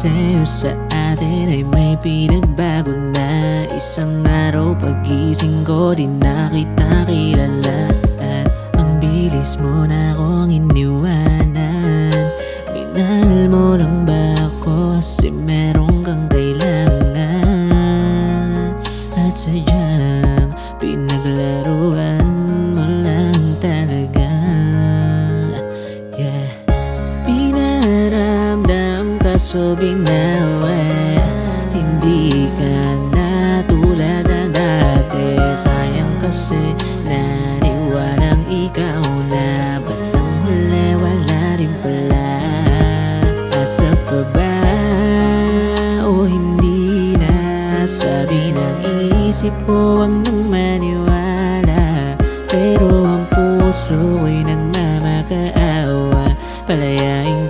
sa'yo sa atin ay may pinagbago na. Isang araw pagising ko di na kita kilala. At ang bilis mo na akong iniwanan. Minahal mo lang ba ako kasi meron kang kailangan? At sadyang pinaglaruan mo lang talaga. Yeah. Pinaramdam ka so binawi Hindi ka na tulad na dati. Sayang kasi naniwalang ikaw na Ba't ang huli wala rin pala. Asa ka ba o hindi na? Sabi ng isip ko wag nang maniwala. Pero ang puso ay nang mamakaawa Palayain